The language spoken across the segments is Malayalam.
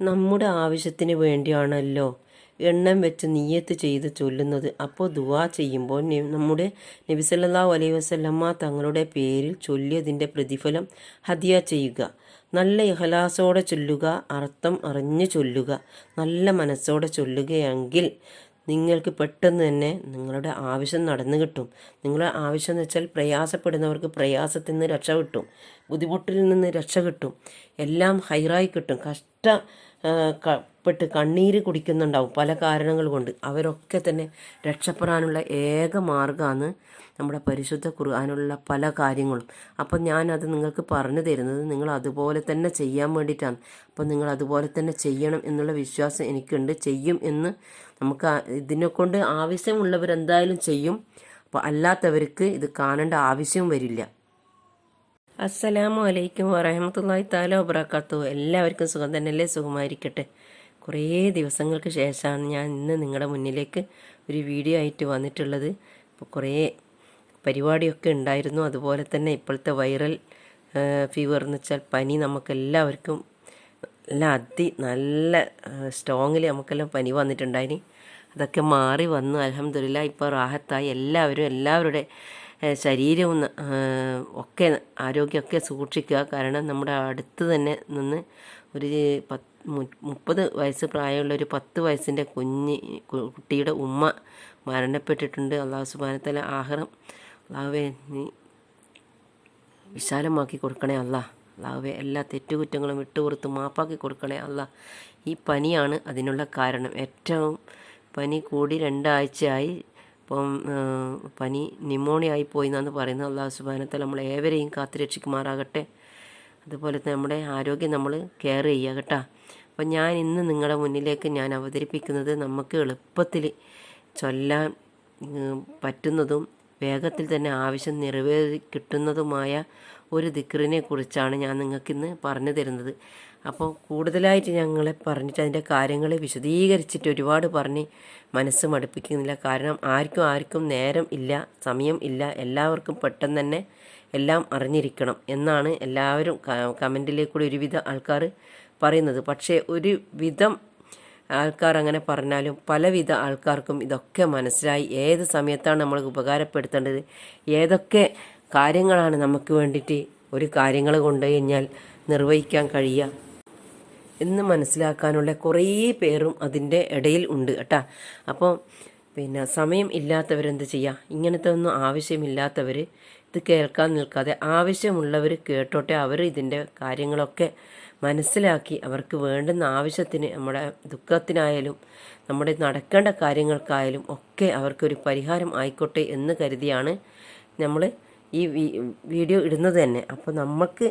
നമ്മുടെ ആവശ്യത്തിന് വേണ്ടിയാണല്ലോ എണ്ണം വെച്ച് നീയത്ത് ചെയ്ത് ചൊല്ലുന്നത്. അപ്പോൾ ദുവാ ചെയ്യുമ്പോൾ നമ്മുടെ നബിസല്ലാ അലൈഹി വസല്ലമ്മ തങ്ങളുടെ പേരിൽ ചൊല്ലിയതിന്റെ പ്രതിഫലം ഹദിയ ചെയ്യുക. നല്ല ഇഹലാസോടെ ചൊല്ലുക അർത്ഥം അറിഞ്ഞു ചൊല്ലുക നല്ല മനസ്സോടെ ചൊല്ലുകയെങ്കിൽ നിങ്ങൾക്ക് പെട്ടെന്ന് തന്നെ നിങ്ങളുടെ ആവശ്യം നടന്നു കിട്ടും. നിങ്ങളുടെ ആവശ്യം എന്ന് വെച്ചാൽ പ്രയാസപ്പെടുന്നവർക്ക് പ്രയാസത്തിൽ നിന്ന് രക്ഷ കിട്ടും. ബുദ്ധിമുട്ടിൽ നിന്ന് രക്ഷ കിട്ടും. എല്ലാം ഹൈറായി കിട്ടും. കഷ്ട പെട്ട് കണ്ണീര് കുടിക്കുന്നുണ്ടാവും പല കാരണങ്ങൾ കൊണ്ട്. അവരൊക്കെ തന്നെ രക്ഷപ്പെടാനുള്ള ഏക മാർഗമാണ് നമ്മുടെ പരിശുദ്ധ ഖുർആാനുള്ള പല കാര്യങ്ങളും. അപ്പം ഞാനത് നിങ്ങൾക്ക് പറഞ്ഞു തരുന്നത് നിങ്ങൾ അതുപോലെ തന്നെ ചെയ്യാൻ വേണ്ടിയിട്ടാണ്. അപ്പം നിങ്ങൾ അതുപോലെ തന്നെ ചെയ്യണം എന്നുള്ള വിശ്വാസം എനിക്കുണ്ട്. ചെയ്യും എന്ന് നമുക്ക് ഇതിനെക്കൊണ്ട് ആവശ്യമുള്ളവരെന്തായാലും ചെയ്യും. അപ്പോൾ അല്ലാത്തവർക്ക് ഇത് കാണേണ്ട ആവശ്യവും വരില്ല. അസ്സലാമു അലൈക്കും വറഹമത്തല്ലാഹി താല വബറകാത്തു എല്ലാവർക്കും സുഖം തന്നെയല്ലേ? സുഖമായിരിക്കട്ടെ. കുറേ ദിവസങ്ങൾക്ക് ശേഷമാണ് ഞാൻ ഇന്ന് നിങ്ങളുടെ മുന്നിലേക്ക് ഒരു വീഡിയോ ആയിട്ട് വന്നിട്ടുള്ളത്. ഇപ്പോൾ കുറേ പരിപാടിയൊക്കെ ഉണ്ടായിരുന്നു. അതുപോലെ തന്നെ ഇപ്പോഴത്തെ വൈറൽ ഫീവർ എന്ന് വെച്ചാൽ പനി നമുക്കെല്ലാവർക്കും നല്ല അതി നല്ല സ്ട്രോങ്ങിൽ നമുക്കെല്ലാം പനി വന്നിട്ടുണ്ടായിന്. അതൊക്കെ മാറി വന്നു. അലഹമില്ല ഇപ്പോൾ റാഹത്തായി. എല്ലാവരും എല്ലാവരുടെ ശരീരവും ഒക്കെ ആരോഗ്യമൊക്കെ സൂക്ഷിക്കുക. കാരണം നമ്മുടെ അടുത്ത് തന്നെ നിന്ന് ഒരു പത്ത് മുപ്പത് വയസ്സ് പ്രായമുള്ള ഒരു പത്ത് വയസ്സിന്റെ കുഞ്ഞ് കുട്ടിയുടെ ഉമ്മ മരണപ്പെട്ടിട്ടുണ്ട്. അള്ളാഹു സുബാനത്തല ആഹ്റം അള്ളാഹുവേ നീ വിശാലമാക്കി കൊടുക്കണേ അല്ല അള്ളാഹുവെ എല്ലാ തെറ്റുകുറ്റങ്ങളും വിട്ടുകൊടുത്ത് മാപ്പാക്കി കൊടുക്കണേ അല്ല ഈ പനിയാണ് അതിനുള്ള കാരണം. ഏറ്റവും പനി കൂടി രണ്ടാഴ്ചയായി ഇപ്പം പനി ന്യൂമോണിയ ആയി പോയി എന്നാണ് പറയുന്നത്. അള്ളാഹു സുബാനത്തിൽ നമ്മൾ ഏവരെയും കാത്തു രക്ഷിക്കുമാറാകട്ടെ. അതുപോലെ തന്നെ നമ്മുടെ ആരോഗ്യം നമ്മൾ കെയർ ചെയ്യുക കേട്ടോ. അപ്പം ഞാൻ ഇന്ന് നിങ്ങളുടെ മുന്നിലേക്ക് ഞാൻ അവതരിപ്പിക്കുന്നത് നമുക്ക് എളുപ്പത്തിൽ ചൊല്ലാൻ പറ്റുന്നതും വേഗത്തിൽ തന്നെ ആവശ്യം നിറവേറി കിട്ടുന്നതുമായ ഒരു ദിക്റിനെ കുറിച്ചാണ് ഞാൻ നിങ്ങൾക്ക് ഇന്ന് പറഞ്ഞു തരുന്നത്. അപ്പോൾ കൂടുതലായിട്ട് ഞങ്ങളെ പറഞ്ഞിട്ട് അതിന്റെ കാര്യങ്ങളെ വിശദീകരിച്ചിട്ട് ഒരുപാട് പറഞ്ഞ് മനസ്സ് മടുപ്പിക്കുന്നില്ല. കാരണം ആർക്കും ആർക്കും നേരം ഇല്ല സമയം ഇല്ല. എല്ലാവർക്കും പെട്ടെന്ന് തന്നെ എല്ലാം അറിഞ്ഞിരിക്കണം എന്നാണ് എല്ലാവരും കമന്റിലേക്കൂടി ഒരുവിധ ആൾക്കാർ പറയുന്നത്. പക്ഷേ ഒരു വിധം ആൾക്കാർ അങ്ങനെ പറഞ്ഞാലും പലവിധ ആൾക്കാർക്കും ഇതൊക്കെ മനസ്സിലായി. ഏത് സമയത്താണ് നമ്മൾ ഉപകാരപ്പെടുത്തേണ്ടത്? ഏതൊക്കെ കാര്യങ്ങളാണ് നമുക്ക് വേണ്ടിയിട്ട് ഒരു കാര്യങ്ങൾ കൊണ്ടു കഴിഞ്ഞാൽ നിർവഹിക്കാൻ കഴിയുക എന്ന് മനസ്സിലാക്കാനുള്ള കുറേ പേരും അതിന്റെ ഇടയിൽ ഉണ്ട് കേട്ടാ. അപ്പോൾ പിന്നെ സമയം ഇല്ലാത്തവരെന്ത് ചെയ്യുക ഇങ്ങനത്തെ ഒന്നും ആവശ്യമില്ലാത്തവർ ഇത് കേൾക്കാൻ നിൽക്കാതെ ആവശ്യമുള്ളവർ കേട്ടോട്ടെ അവർ ഇതിന്റെ കാര്യങ്ങളൊക്കെ മനസ്സിലാക്കി അവർക്ക് വേണ്ടുന്ന ആവശ്യത്തിന് നമ്മുടെ ദുഃഖത്തിനായാലും നമ്മുടെ നടക്കേണ്ട കാര്യങ്ങൾക്കായാലും ഒക്കെ അവർക്കൊരു പരിഹാരം ആയിക്കോട്ടെ എന്ന് കരുതിയാണ് നമ്മൾ ഈ വീഡിയോ ഇടുന്നത് തന്നെ. അപ്പോൾ നമുക്ക്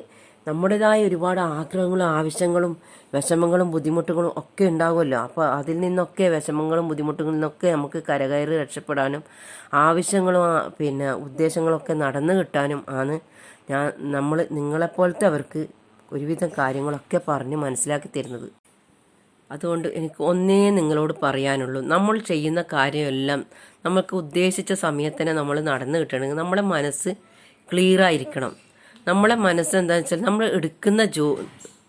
നമ്മുടേതായ ഒരുപാട് ആഗ്രഹങ്ങളും ആവശ്യങ്ങളും വിഷമങ്ങളും ബുദ്ധിമുട്ടുകളും ഒക്കെ ഉണ്ടാകുമല്ലോ അപ്പോൾ അതിൽ നിന്നൊക്കെ വിഷമങ്ങളും ബുദ്ധിമുട്ടുകളിൽ നിന്നൊക്കെ നമുക്ക് കരകയറി രക്ഷപ്പെടാനും ആവശ്യങ്ങളും പിന്നെ ഉദ്ദേശങ്ങളൊക്കെ നടന്നു കിട്ടാനും ആണ് ഞാൻ നമ്മൾ നിങ്ങളെപ്പോലത്തെ അവർക്ക് ഒരുവിധം കാര്യങ്ങളൊക്കെ പറഞ്ഞ് മനസ്സിലാക്കി തരുന്നത്. അതുകൊണ്ട് എനിക്ക് ഒന്നേ നിങ്ങളോട് പറയാനുള്ളൂ. നമ്മൾ ചെയ്യുന്ന കാര്യമെല്ലാം നമുക്ക് ഉദ്ദേശിച്ച സമയത്തിന് നമ്മൾ നടന്നു കിട്ടണമെങ്കിൽ നമ്മുടെ മനസ്സ് ക്ലിയർ ആയിരിക്കണം. നമ്മളെ മനസ്സ് എന്താണെന്ന് വെച്ചാൽ നമ്മൾ എടുക്കുന്ന ജോ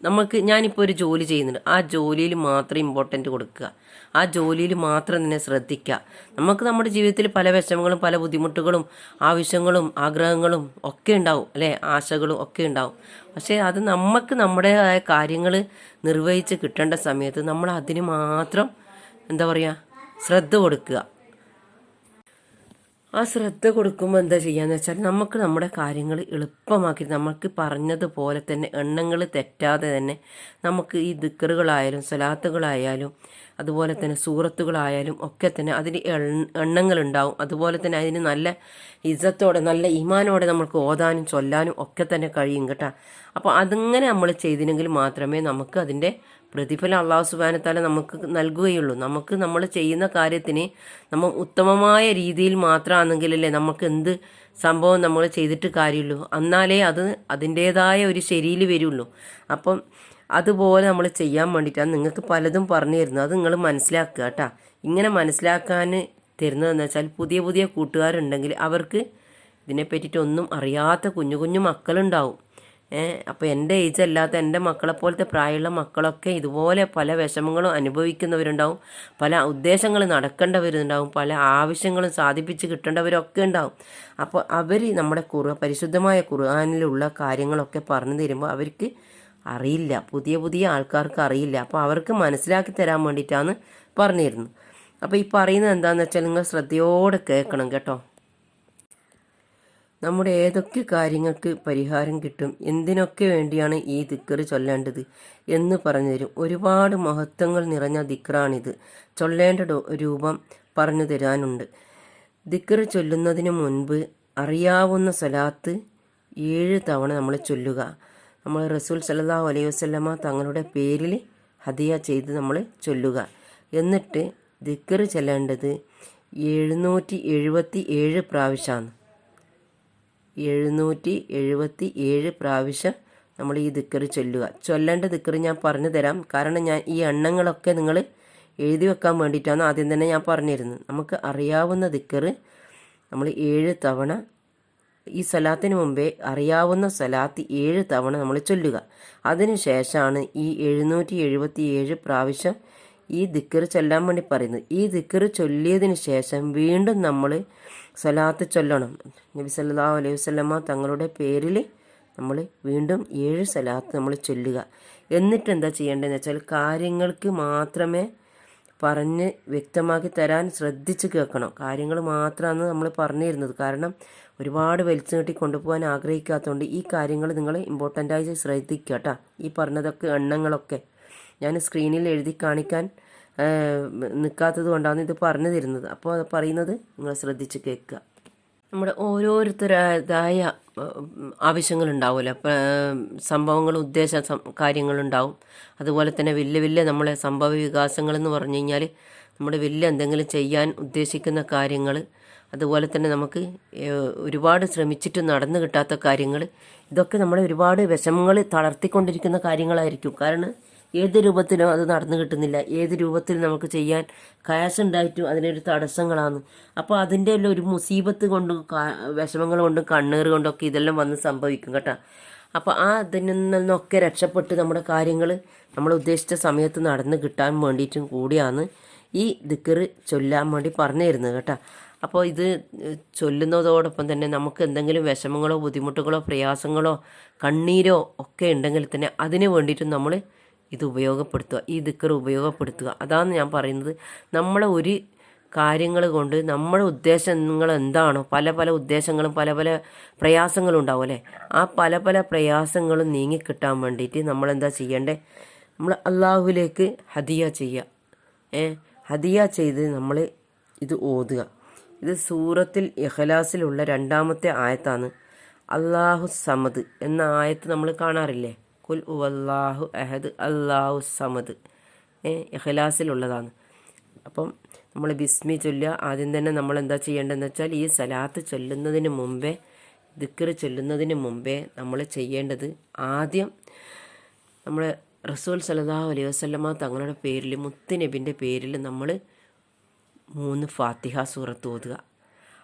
നമുക്ക് ഞാനിപ്പോൾ ഒരു ജോലി ചെയ്യുന്നുണ്ട്. ആ ജോലിയിൽ മാത്രം ഇമ്പോർട്ടന്റ് കൊടുക്കുക. ആ ജോലിയിൽ മാത്രം നിന്നെ ശ്രദ്ധിക്കുക. നമുക്ക് നമ്മുടെ ജീവിതത്തിൽ പല വിഷമങ്ങളും പല ബുദ്ധിമുട്ടുകളും ആവശ്യങ്ങളും ആഗ്രഹങ്ങളും ഒക്കെ ഉണ്ടാവും അല്ലേ? ആശകളും ഒക്കെ ഉണ്ടാവും. പക്ഷേ അത് നമുക്ക് നമ്മുടേതായ കാര്യങ്ങൾ നിർവഹിച്ച് കിട്ടേണ്ട സമയത്ത് നമ്മൾ അതിന് മാത്രം എന്താ പറയുക ശ്രദ്ധ കൊടുക്കുക. ആ ശ്രദ്ധ കൊടുക്കുമ്പോൾ എന്താ ചെയ്യാന്ന് വെച്ചാൽ നമുക്ക് നമ്മുടെ കാര്യങ്ങൾ എളുപ്പമാക്കി നമുക്ക് പറഞ്ഞതുപോലെ തന്നെ എണ്ണങ്ങൾ തെറ്റാതെ തന്നെ നമുക്ക് ഈ ദിക്കറുകളായാലും സ്വലാത്തുകളായാലും അതുപോലെ തന്നെ സൂറത്തുകളായാലും ഒക്കെ തന്നെ അതിന് എണ്ണങ്ങളുണ്ടാവും. അതുപോലെ തന്നെ അതിന് നല്ല ഇജ്ജത്തോടെ നല്ല ഇമാനോടെ നമുക്ക് ഓതാനും ചൊല്ലാനും ഒക്കെ തന്നെ കഴിയും കേട്ടോ. അപ്പോൾ അതിങ്ങനെ നമ്മൾ ചെയ്തിനെങ്കിൽ മാത്രമേ നമുക്ക് അതിന്റെ പ്രതിഫലം അള്ളാഹു സുബാനത്താല നമുക്ക് നൽകുകയുള്ളൂ. നമുക്ക് നമ്മൾ ചെയ്യുന്ന കാര്യത്തിന് നമ്മൾ ഉത്തമമായ രീതിയിൽ മാത്രമാണെങ്കിലല്ലേ നമുക്ക് എന്ത് സംഭവം നമ്മൾ ചെയ്തിട്ട് കാര്യമുള്ളൂ എന്നാലേ അത് അതിന്റേതായ ഒരു ശരിയിൽ വരുള്ളൂ. അപ്പം അതുപോലെ നമ്മൾ ചെയ്യാൻ വേണ്ടിയിട്ടാണ് നിങ്ങൾക്ക് പലതും പറഞ്ഞു തരുന്നത് അത് നിങ്ങൾ മനസ്സിലാക്കുക കേട്ടോ. ഇങ്ങനെ മനസ്സിലാക്കാൻ തരുന്നതെന്ന് വെച്ചാൽ പുതിയ പുതിയ കൂട്ടുകാരുണ്ടെങ്കിൽ അവർക്ക് ഇതിനെ പറ്റിയിട്ടൊന്നും അറിയാത്ത കുഞ്ഞു കുഞ്ഞു മക്കളുണ്ടാവും. അപ്പോൾ എന്റെ ഏജ് അല്ലാത്ത എന്റെ മക്കളെ പോലത്തെ പ്രായമുള്ള മക്കളൊക്കെ ഇതുപോലെ പല വിഷമങ്ങളും അനുഭവിക്കുന്നവരുണ്ടാവും. പല ഉദ്ദേശങ്ങൾ നടക്കേണ്ടവരുണ്ടാവും. പല ആവശ്യങ്ങളും സാധിപ്പിച്ച് കിട്ടേണ്ടവരൊക്കെ ഉണ്ടാവും. അപ്പോൾ അവർ നമ്മുടെ കുറ പരിശുദ്ധമായ ഖുർആാനിലുള്ള കാര്യങ്ങളൊക്കെ പറഞ്ഞു തരുമ്പോൾ അവർക്ക് അറിയില്ല. പുതിയ പുതിയ ആൾക്കാർക്ക് അറിയില്ല. അപ്പോൾ അവർക്ക് മനസ്സിലാക്കി തരാൻ വേണ്ടിയിട്ടാണ് പറഞ്ഞിരുന്നു അപ്പോൾ ഈ പറയുന്നത് എന്താണെന്ന് വെച്ചാൽ നിങ്ങൾ ശ്രദ്ധയോടെ കേൾക്കണം കേട്ടോ. നമ്മുടെ ഏതൊക്കെ കാര്യങ്ങൾക്ക് പരിഹാരം കിട്ടും? എന്തിനൊക്കെ വേണ്ടിയാണ് ഈ ദിക്കറ് ചൊല്ലേണ്ടത്? എന്ന് പറഞ്ഞു തരും ഒരുപാട് മഹത്വങ്ങൾ നിറഞ്ഞ ദിക്കറാണിത്. ചൊല്ലേണ്ട രൂപം പറഞ്ഞു തരാനുണ്ട്. ദിക്കറ് ചൊല്ലുന്നതിന് മുൻപ് അറിയാവുന്ന സ്വലാത്ത് ഏഴ് തവണ നമ്മൾ ചൊല്ലുക. നമ്മൾ റസൂൽ സല്ലല്ലാഹു അലൈഹി വസല്ലമ തങ്ങളുടെ പേരിൽ ഹദിയ ചെയ്ത് നമ്മൾ ചൊല്ലുക. എന്നിട്ട് ദിക്കറ് ചെല്ലേണ്ടത് എഴുന്നൂറ്റി എഴുപത്തി ഏഴ് പ്രാവശ്യമാണ്. എഴുന്നൂറ്റി എഴുപത്തി ഏഴ് പ്രാവശ്യം നമ്മൾ ഈ ദിക്കറി ചൊല്ലുക. ചൊല്ലേണ്ട ദിക്കറി ഞാൻ പറഞ്ഞു തരാം. കാരണം ഞാൻ ഈ എണ്ണങ്ങളൊക്കെ നിങ്ങൾ എഴുതി വെക്കാൻ വേണ്ടിയിട്ടാണ് ആദ്യം തന്നെ ഞാൻ പറഞ്ഞിരുന്നത്. നമുക്ക് അറിയാവുന്ന ദിക്കറ് നമ്മൾ ഏഴ് തവണ ഈ സലാത്തിന് മുമ്പേ അറിയാവുന്ന സലാത്ത് ഏഴ് തവണ നമ്മൾ ചൊല്ലുക. അതിന് ശേഷമാണ് ഈ എഴുന്നൂറ്റി എഴുപത്തി ഏഴ് പ്രാവശ്യം ഈ ദിക്കറ് ചൊല്ലാൻ വേണ്ടി പറയുന്നത്. ഈ ദിക്കറ് ചൊല്ലിയതിന് ശേഷം വീണ്ടും നമ്മൾ സലാത്ത് ചൊല്ലണം. നബി സല്ലാ അലൈഹി വസല്ലമ തങ്ങളുടെ പേരിൽ നമ്മൾ വീണ്ടും ഏഴ് സലാത്ത് നമ്മൾ ചൊല്ലുക. എന്നിട്ട് എന്താ ചെയ്യേണ്ടതെന്ന് വെച്ചാൽ കാര്യങ്ങൾക്ക് മാത്രമേ പറഞ്ഞ് വ്യക്തമാക്കി തരാൻ ശ്രദ്ധിച്ച് കേൾക്കണം. കാര്യങ്ങൾ മാത്രമാണ് നമ്മൾ പറഞ്ഞു പറഞ്ഞിരുന്നത്. കാരണം ഒരുപാട് വലിച്ചു നീട്ടി കൊണ്ടുപോകാൻ ആഗ്രഹിക്കാത്തതുകൊണ്ട് ഈ കാര്യങ്ങൾ നിങ്ങൾ ഇമ്പോർട്ടന്റായി ശ്രദ്ധിക്കുക കേട്ടോ. ഈ പറഞ്ഞതൊക്കെ എണ്ണങ്ങളൊക്കെ ഞാൻ സ്ക്രീനിൽ എഴുതി കാണിക്കാൻ നിൽക്കാത്തത് കൊണ്ടാണ് ഇത് പറഞ്ഞു തരുന്നത് അപ്പോൾ പറയുന്നത് നിങ്ങൾ ശ്രദ്ധിച്ച് കേൾക്കുക. നമ്മുടെ ഓരോരുത്തരുടേതായ ആവശ്യങ്ങളുണ്ടാവുമല്ലോ. സംഭവങ്ങൾ ഉദ്ദേശ കാര്യങ്ങളുണ്ടാവും. അതുപോലെ തന്നെ വലിയ വലിയ നമ്മളെ സംഭവ വികാസങ്ങൾ എന്ന് പറഞ്ഞു കഴിഞ്ഞാൽ നമ്മുടെ വലിയ എന്തെങ്കിലും ചെയ്യാൻ ഉദ്ദേശിക്കുന്ന കാര്യങ്ങൾ അതുപോലെ തന്നെ നമുക്ക് ഒരുപാട് ശ്രമിച്ചിട്ട് നടന്നു കിട്ടാത്ത കാര്യങ്ങൾ ഇതൊക്കെ നമ്മളെ ഒരുപാട് വിഷമങ്ങൾ തളർത്തിക്കൊണ്ടിരിക്കുന്ന കാര്യങ്ങളായിരിക്കും. കാരണം ഏത് രൂപത്തിലും അത് നടന്നു കിട്ടുന്നില്ല. ഏത് രൂപത്തിൽ നമുക്ക് ചെയ്യാൻ കാശ് ഉണ്ടായിട്ടും അതിനൊരു തടസ്സങ്ങളാണ്. അപ്പോൾ അതിന്റെ എല്ലാം ഒരു മുസീബത്ത് കൊണ്ടും വിഷമങ്ങൾ കൊണ്ടും കണ്ണീർ കൊണ്ടൊക്കെ ഇതെല്ലാം വന്ന് സംഭവിക്കും കേട്ടോ. അപ്പോൾ ആ അതിൽ നിന്നൊക്കെ രക്ഷപ്പെട്ട് നമ്മുടെ കാര്യങ്ങൾ നമ്മൾ ഉദ്ദേശിച്ച സമയത്ത് നടന്ന് കിട്ടാൻ വേണ്ടിയിട്ടും കൂടിയാണ് ഈ ദിക്കറ് ചൊല്ലാൻ വേണ്ടി പറഞ്ഞു തരുന്നത് കേട്ടോ. അപ്പോൾ ഇത് ചൊല്ലുന്നതോടൊപ്പം തന്നെ നമുക്ക് എന്തെങ്കിലും വിഷമങ്ങളോ ബുദ്ധിമുട്ടുകളോ പ്രയാസങ്ങളോ കണ്ണീരോ ഒക്കെ ഉണ്ടെങ്കിൽ തന്നെ അതിന് വേണ്ടിയിട്ടും നമ്മൾ ഇത് ഉപയോഗപ്പെടുത്തുക ഈ ദിക്കർ ഉപയോഗപ്പെടുത്തുക. അതാണ് ഞാൻ പറയുന്നത്. നമ്മളെ ഒരു കാര്യങ്ങൾ കൊണ്ട് നമ്മുടെ ഉദ്ദേശങ്ങൾ എന്താണോ പല പല ഉദ്ദേശങ്ങളും പല പല പ്രയാസങ്ങളും ഉണ്ടാവും അല്ലേ? ആ പല പല പ്രയാസങ്ങളും നീങ്ങിക്കിട്ടാൻ വേണ്ടിയിട്ട് നമ്മൾ എന്താ ചെയ്യേണ്ടത് നമ്മൾ അള്ളാഹുവിലേക്ക് ഹദിയ ചെയ്യുക. ഏ ഹദിയ ചെയ്ത് നമ്മൾ ഇത് ഓതുക. ഇത് സൂറത്തിൽ ഇഖലാസിലുള്ള രണ്ടാമത്തെ ആയത്താണ് അള്ളാഹു സമദ് എന്ന ആയത്ത് നമ്മൾ കാണാറില്ലേ? കുൽ ഉവല്ലാഹു അഹദ് അള്ളാഹു സമദ്. ഇഖലാസിലുള്ളതാണ്. അപ്പം നമ്മൾ ബിസ്മി ചൊല്ലുക. ആദ്യം തന്നെ നമ്മൾ എന്താ ചെയ്യേണ്ടതെന്ന് വെച്ചാൽ ഈ സലാത്ത് ചൊല്ലുന്നതിന് മുമ്പേ ദിക്കർ ചൊല്ലുന്നതിന് മുമ്പേ നമ്മൾ ചെയ്യേണ്ടത് ആദ്യം നമ്മൾ റസൂൽ സല്ലല്ലാഹു അലൈഹി വസല്ലമ തങ്ങളുടെ പേരിൽ മുത്തുനബിന്റെ പേരിൽ നമ്മൾ മൂന്ന് ഫാത്തിഹ സൂറത്ത് ഓതുക.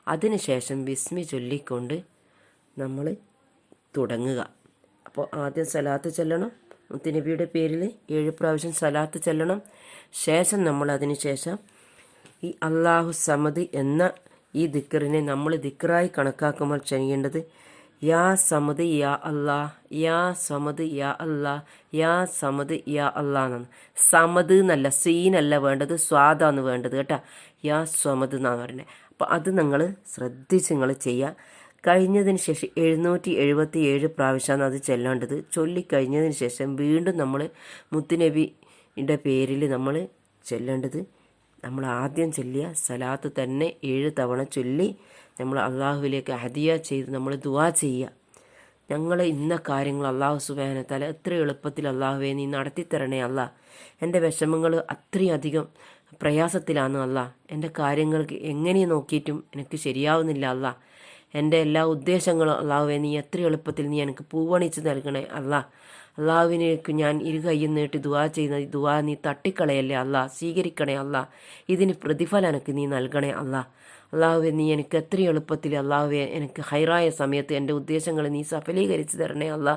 അതിനുശേഷം ബിസ്മി ചൊല്ലിക്കൊണ്ട് നമ്മൾ തുടങ്ങുക. അപ്പോൾ ആദ്യം സലാത്ത് ചെല്ലണം. മുത്തിനബിയുടെ പേരിൽ ഏഴ് പ്രാവശ്യം സലാത്ത് ചെല്ലണം. ശേഷം നമ്മൾ അതിന് ശേഷം ഈ അള്ളാഹു സമദ് എന്ന ഈ ദിക്കറിനെ നമ്മൾ ദിക്കറായി കണക്കാക്കുമ്പോൾ ചെയ്യേണ്ടത് യാ സമദ് യാ അല്ലാ യാ സമദ് യാ അല്ലാ യാ സമദ് യാ അല്ലാ എന്നാണ്. സമദ് എന്നല്ല സീനല്ല വേണ്ടത് സ്വാദാന്ന് വേണ്ടത് കേട്ടോ. യാ സമദ് എന്നാണ് പറയുന്നത്. അപ്പോൾ അത് നിങ്ങൾ ശ്രദ്ധിച്ച് നിങ്ങൾ ചെയ്യുക. കഴിഞ്ഞതിന് ശേഷം എഴുന്നൂറ്റി എഴുപത്തി ഏഴ് പ്രാവശ്യമാണ് അത് ചെല്ലേണ്ടത്. ചൊല്ലിക്കഴിഞ്ഞതിന് ശേഷം വീണ്ടും നമ്മൾ മുത്തുനബിയുടെ പേരിൽ നമ്മൾ ചെല്ലേണ്ടത്. നമ്മൾ ആദ്യം ചൊല്ലിയ സലാത്ത് തന്നെ ഏഴ് തവണ ചൊല്ലി നമ്മൾ അള്ളാഹുവിലേക്ക് ഹദിയ ചെയ്ത് നമ്മൾ ദുവാ ചെയ്യുക. ഞങ്ങൾ ഇന്ന കാര്യങ്ങൾ അള്ളാഹു സുബാനത്താല എത്ര എളുപ്പത്തിൽ അള്ളാഹുവെ നീ നടത്തിത്തരണേ അല്ല എന്റെ വിഷമങ്ങൾ അത്രയും അധികം പ്രയാസത്തിലാണ് അല്ല എന്റെ കാര്യങ്ങൾക്ക് എങ്ങനെ നോക്കിയിട്ടും എനിക്ക് ശരിയാവുന്നില്ല അല്ല എന്റെ എല്ലാ ഉദ്ദേശങ്ങളും അള്ളാഹുവെ നീ എത്ര എളുപ്പത്തിൽ നീ എനിക്ക് പൂവണിച്ച് നൽകണേ അല്ല അള്ളാഹുവിനേക്ക് ഞാൻ ഇരു കൈയും നീട്ടി ദുവാ ചെയ്യുന്ന ദുവാ നീ തട്ടിക്കളയല്ലേ അല്ല സ്വീകരിക്കണേ അല്ല ഇതിന് പ്രതിഫലം എനിക്ക് നീ നൽകണേ അല്ല അള്ളാഹുവെ നീ എനിക്ക് എത്ര എളുപ്പത്തിൽ അള്ളാഹുവെ എനിക്ക് ഹൈറായ സമയത്ത് എന്റെ ഉദ്ദേശങ്ങൾ നീ സഫലീകരിച്ച് തരണേ അല്ല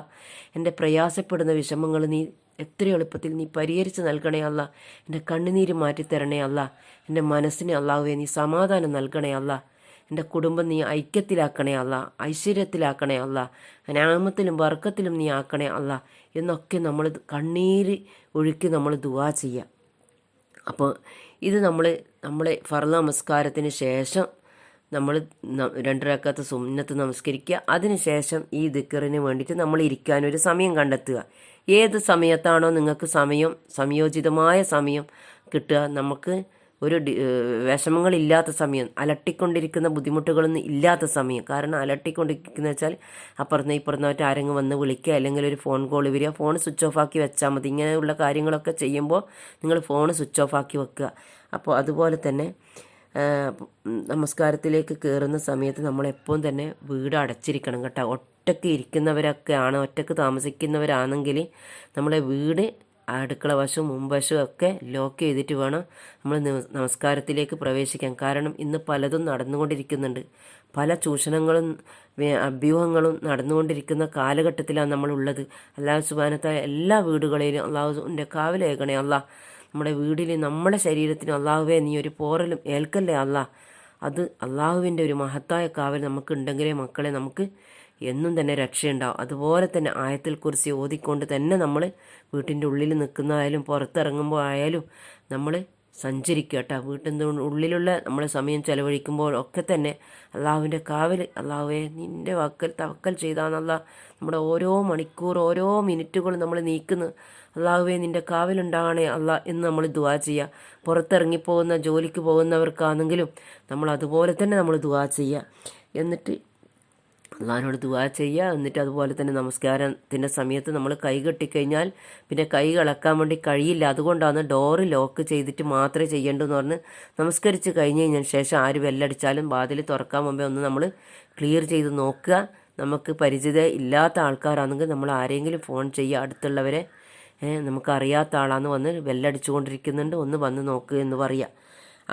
എന്റെ പ്രയാസപ്പെടുന്ന വിഷമങ്ങൾ നീ എത്ര എളുപ്പത്തിൽ നീ പരിഹരിച്ച് നൽകണേ അല്ല എന്റെ കണ്ണുനീര് മാറ്റിത്തരണേ അല്ല എന്റെ മനസ്സിന് അള്ളാഹുവെ നീ സമാധാനം നൽകണേ അല്ല എന്റെ കുടുംബം നീ ഐക്യത്തിലാക്കണേ അല്ല ഐശ്വര്യത്തിലാക്കണേ അല്ല അനാമത്തിലും വർക്കത്തിലും നീ ആക്കണേ അല്ല എന്നൊക്കെ നമ്മൾ കണ്ണീര് ഒഴുക്കി നമ്മൾ ദുവാ ചെയ്യുക അപ്പോൾ ഇത് നമ്മൾ നമ്മളെ ഫർള നമസ്കാരത്തിന് ശേഷം നമ്മൾ രണ്ടരക്കാത്ത സുന്നത്ത് നമസ്കരിക്കുക. അതിനുശേഷം ഈ ദിക്കറിന് വേണ്ടിയിട്ട് നമ്മൾ ഇരിക്കാനൊരു സമയം കണ്ടെത്തുക. ഏത് സമയത്താണോ നിങ്ങൾക്ക് സമയം സംയോജിതമായ സമയം കിട്ടുക. നമുക്ക് ഒരു വിഷമങ്ങളില്ലാത്ത സമയം അലട്ടിക്കൊണ്ടിരിക്കുന്ന ബുദ്ധിമുട്ടുകളൊന്നും ഇല്ലാത്ത സമയം. കാരണം അലട്ടിക്കൊണ്ടിരിക്കുന്ന വെച്ചാൽ അപ്പുറത്ത് ഇപ്പുറത്തായിട്ട് ആരെങ്കിലും വന്ന് വിളിക്കുക അല്ലെങ്കിൽ ഒരു ഫോൺ കോൾ വരിക ഫോൺ സ്വിച്ച് ഓഫ് ആക്കി വെച്ചാൽ മതി. ഇങ്ങനെയുള്ള കാര്യങ്ങളൊക്കെ ചെയ്യുമ്പോൾ നിങ്ങൾ ഫോൺ സ്വിച്ച് ഓഫ് ആക്കി വെക്കുക. അപ്പോൾ അതുപോലെ തന്നെ നമസ്കാരത്തിലേക്ക് കയറുന്ന സമയത്ത് നമ്മളെപ്പോഴും തന്നെ വീട് അടച്ചിരിക്കണം കേട്ടോ. ഒറ്റയ്ക്ക് ഇരിക്കുന്നവരൊക്കെയാണ് ഒറ്റയ്ക്ക് താമസിക്കുന്നവരാണെങ്കിൽ നമ്മളെ വീട് അടുക്കള വശവും മുൻവശവും ഒക്കെ ലോക്ക് ചെയ്തിട്ട് വേണം നമ്മൾ നമസ്കാരത്തിലേക്ക് പ്രവേശിക്കാൻ. കാരണം ഇന്ന് പലതും നടന്നുകൊണ്ടിരിക്കുന്നുണ്ട്. പല ചൂഷണങ്ങളും അഭ്യൂഹങ്ങളും നടന്നുകൊണ്ടിരിക്കുന്ന കാലഘട്ടത്തിലാണ് നമ്മളുള്ളത് അല്ലാഹു സുബാനത്തായ എല്ലാ വീടുകളിലും അള്ളാഹുവിന്റെ കാവിലേക്കണേ അള്ളാഹ് നമ്മുടെ വീടിലും നമ്മുടെ ശരീരത്തിന് അള്ളാഹുവേ നീ ഒരു പോറലും ഏൽക്കല്ലേ അല്ല അത് അള്ളാഹുവിന്റെ ഒരു മഹത്തായ കാവൽ നമുക്കുണ്ടെങ്കിലേ മക്കളെ നമുക്ക് എന്നും തന്നെ രക്ഷയുണ്ടാവും. അതുപോലെ തന്നെ ആയത്തിൽ കുറിച്ച് ഓതിക്കൊണ്ട് തന്നെ നമ്മൾ വീട്ടിന്റെ ഉള്ളിൽ നിൽക്കുന്നതായാലും പുറത്തിറങ്ങുമ്പോൾ ആയാലും നമ്മൾ സഞ്ചരിക്കുക കേട്ടോ വീട്ടിന്റെ ഉള്ളിലുള്ള നമ്മൾ സമയം ചെലവഴിക്കുമ്പോൾ ഒക്കെ തന്നെ അള്ളാഹുവിന്റെ കാവൽ അള്ളാഹുവെ നിന്റെ വക്കൽ തവക്കൽ ചെയ്താന്നുള്ള നമ്മുടെ ഓരോ മണിക്കൂർ ഓരോ മിനിറ്റുകളും നമ്മൾ നീക്കുന്നു. അള്ളാഹുവെ നിന്റെ കാവലുണ്ടാകണേ അല്ല എന്ന് നമ്മൾ ദുവാ ചെയ്യുക പുറത്തിറങ്ങിപ്പോകുന്ന ജോലിക്ക് പോകുന്നവർക്കാണെങ്കിലും നമ്മൾ അതുപോലെ തന്നെ നമ്മൾ ദുവാ ചെയ്യുക എന്നിട്ട് അള്ളാഹിനോട് ദുവാ ചെയ്യുക എന്നിട്ട് അതുപോലെ തന്നെ നമസ്കാരത്തിന്റെ സമയത്ത് നമ്മൾ കൈ കെട്ടിക്കഴിഞ്ഞാൽ പിന്നെ കൈ കളക്കാൻ വേണ്ടി കഴിയില്ല. അതുകൊണ്ടാണ് ഡോറ് ലോക്ക് ചെയ്തിട്ട് മാത്രമേ ചെയ്യേണ്ടൂ എന്ന് പറഞ്ഞ് നമസ്കരിച്ച് കഴിഞ്ഞ് കഴിഞ്ഞതിന് ശേഷം ആര് ബെല്ലടിച്ചാലും വാതിൽ തുറക്കാൻ മുമ്പേ ഒന്ന് നമ്മൾ ക്ലിയർ ചെയ്ത് നോക്കുക. നമുക്ക് പരിചിത ഇല്ലാത്ത ആൾക്കാരാണെങ്കിൽ നമ്മൾ ആരെങ്കിലും ഫോൺ ചെയ്യുക. അടുത്തുള്ളവരെ നമുക്കറിയാത്ത ആളാന്ന് വന്ന് ബെല്ലടിച്ചുകൊണ്ടിരിക്കുന്നുണ്ട് ഒന്ന് വന്ന് നോക്കുക എന്ന് പറയുക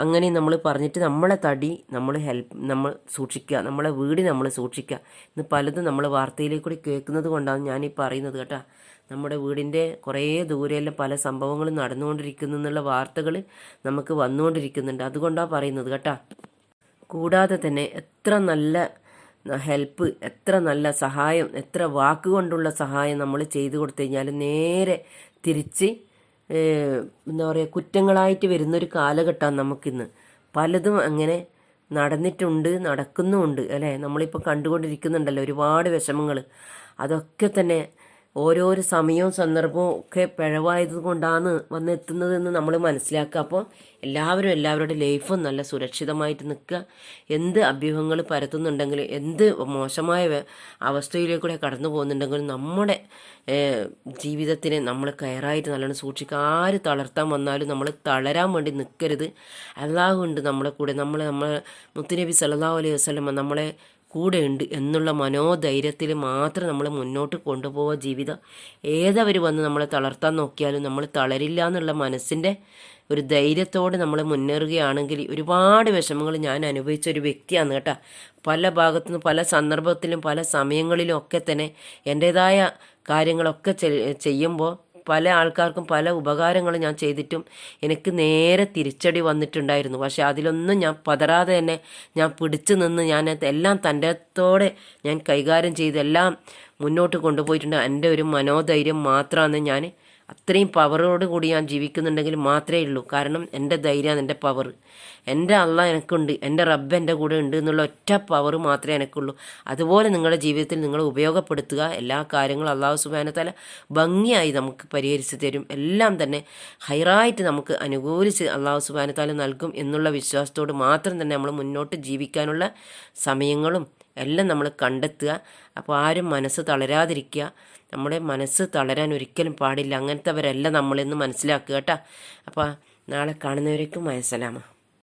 അങ്ങനെ നമ്മൾ പറഞ്ഞിട്ട് നമ്മളെ തടി നമ്മൾ ഹെൽപ്പ് നമ്മൾ സൂക്ഷിക്കുക നമ്മളെ വീട് നമ്മൾ സൂക്ഷിക്കുക. ഇന്ന് പലതും നമ്മൾ വാർത്തയിലേക്ക് കൂടി കേൾക്കുന്നത് കൊണ്ടാണ് ഞാൻ ഈ പറയുന്നത് കേട്ടോ. നമ്മുടെ വീടിന്റെ കുറേ ദൂരെയെല്ലാം പല സംഭവങ്ങളും നടന്നുകൊണ്ടിരിക്കുന്നു എന്നുള്ള വാർത്തകൾ നമുക്ക് വന്നുകൊണ്ടിരിക്കുന്നുണ്ട്. അതുകൊണ്ടാണ് പറയുന്നത് കേട്ടോ. കൂടാതെ തന്നെ എത്ര നല്ല ഹെൽപ്പ് എത്ര നല്ല സഹായം എത്ര വാക്കുകൊണ്ടുള്ള സഹായം നമ്മൾ ചെയ്തു കൊടുത്തു കഴിഞ്ഞാൽ നേരെ തിരിച്ച് എന്താ പറയുക കുറ്റങ്ങളായിട്ട് വരുന്നൊരു കാലഘട്ടമാണ് നമുക്കിന്ന്. പലതും അങ്ങനെ നടന്നിട്ടുണ്ട് നടക്കുന്നുമുണ്ട് അല്ലേ? നമ്മളിപ്പോൾ കണ്ടുകൊണ്ടിരിക്കുന്നുണ്ടല്ലോ ഒരുപാട് വിഷമങ്ങൾ അതൊക്കെ തന്നെ ഓരോരോ സമയവും സന്ദർഭവും ഒക്കെ പിഴവായത് കൊണ്ടാണ് വന്നെത്തുന്നതെന്ന് നമ്മൾ മനസ്സിലാക്കുക. അപ്പോൾ എല്ലാവരും എല്ലാവരുടെ ലൈഫും നല്ല സുരക്ഷിതമായിട്ട് നിൽക്കുക. എന്ത് അഭ്യൂഹങ്ങൾ പരത്തുന്നുണ്ടെങ്കിലും എന്ത് മോശമായ അവസ്ഥയിലേക്കൂടെ കടന്നു പോകുന്നുണ്ടെങ്കിലും നമ്മുടെ ജീവിതത്തിനെ നമ്മൾ കയറായിട്ട് നല്ലോണം സൂക്ഷിക്കുക. ആര് തളർത്താൻ വന്നാലും നമ്മൾ തളരാൻ വേണ്ടി നിൽക്കരുത്. ഉണ്ട് നമ്മളെ കൂടെ. നമ്മൾ നമ്മൾ മുത്തുനബി സല്ലാ അലൈഹി വസ്ലമ നമ്മളെ കൂടെയുണ്ട് എന്നുള്ള മനോധൈര്യത്തിൽ മാത്രം നമ്മൾ മുന്നോട്ട് കൊണ്ടുപോവുക ജീവിതം. ഏതവർ വന്ന് നമ്മളെ തളർത്താൻ നോക്കിയാലും നമ്മൾ തളരില്ല എന്നുള്ള മനസ്സിന്റെ ഒരു ധൈര്യത്തോടെ നമ്മൾ മുന്നേറുകയാണെങ്കിൽ ഒരുപാട് വിഷമങ്ങൾ ഞാൻ അനുഭവിച്ച ഒരു വ്യക്തിയാണ് കേട്ടോ. പല ഭാഗത്തുനിന്ന് പല സന്ദർഭത്തിലും പല സമയങ്ങളിലും ഒക്കെ തന്നെ എന്റേതായ കാര്യങ്ങളൊക്കെ ചെയ്യുമ്പോൾ പല ആൾക്കാർക്കും പല ഉപകാരങ്ങളും ഞാൻ ചെയ്തിട്ടും എനിക്ക് നേരെ തിരിച്ചടി വന്നിട്ടുണ്ടായിരുന്നു. പക്ഷെ അതിലൊന്നും ഞാൻ പതറാതെ തന്നെ ഞാൻ പിടിച്ചു നിന്ന് ഞാൻ എല്ലാം തന്റെത്തോടെ ഞാൻ കൈകാര്യം ചെയ്തെല്ലാം മുന്നോട്ട് കൊണ്ടുപോയിട്ടുണ്ട്. എന്റെ ഒരു മനോധൈര്യം മാത്രമാണ് ഞാൻ അത്രയും പവറോട് കൂടി ഞാൻ ജീവിക്കുന്നുണ്ടെങ്കിൽ മാത്രമേ ഉള്ളൂ. കാരണം എന്റെ ധൈര്യമാണ് എന്റെ പവർ എന്റെ അള്ള എനിക്കുണ്ട്. എന്റെ റബ്ബ് എന്റെ കൂടെ ഉണ്ട് എന്നുള്ള ഒറ്റ പവർ മാത്രമേ എനിക്കുള്ളൂ. അതുപോലെ നിങ്ങളുടെ ജീവിതത്തിൽ നിങ്ങൾ ഉപയോഗപ്പെടുത്തുക. എല്ലാ കാര്യങ്ങളും അള്ളാഹു സുബാനത്താല ഭംഗിയായി നമുക്ക് പരിഹരിച്ച് തരും. എല്ലാം തന്നെ ഹൈറായിട്ട് നമുക്ക് അനുകൂലിച്ച് അള്ളാഹു സുബാനത്താല നൽകും എന്നുള്ള വിശ്വാസത്തോട് മാത്രം തന്നെ നമ്മൾ മുന്നോട്ട് ജീവിക്കാനുള്ള സമയങ്ങളും എല്ലാം നമ്മൾ കണ്ടെത്തുക. അപ്പോൾ ആരും മനസ്സ് തളരാതിരിക്കുക. നമ്മുടെ മനസ്സ് തളരാൻ ഒരിക്കലും പാടില്ല. അങ്ങനത്തെവരല്ല നമ്മളെന്ന് മനസ്സിലാക്കുക കേട്ടോ. അപ്പോൾ നാളെ കാണുന്നവരേക്കും വയസ്സലാമ.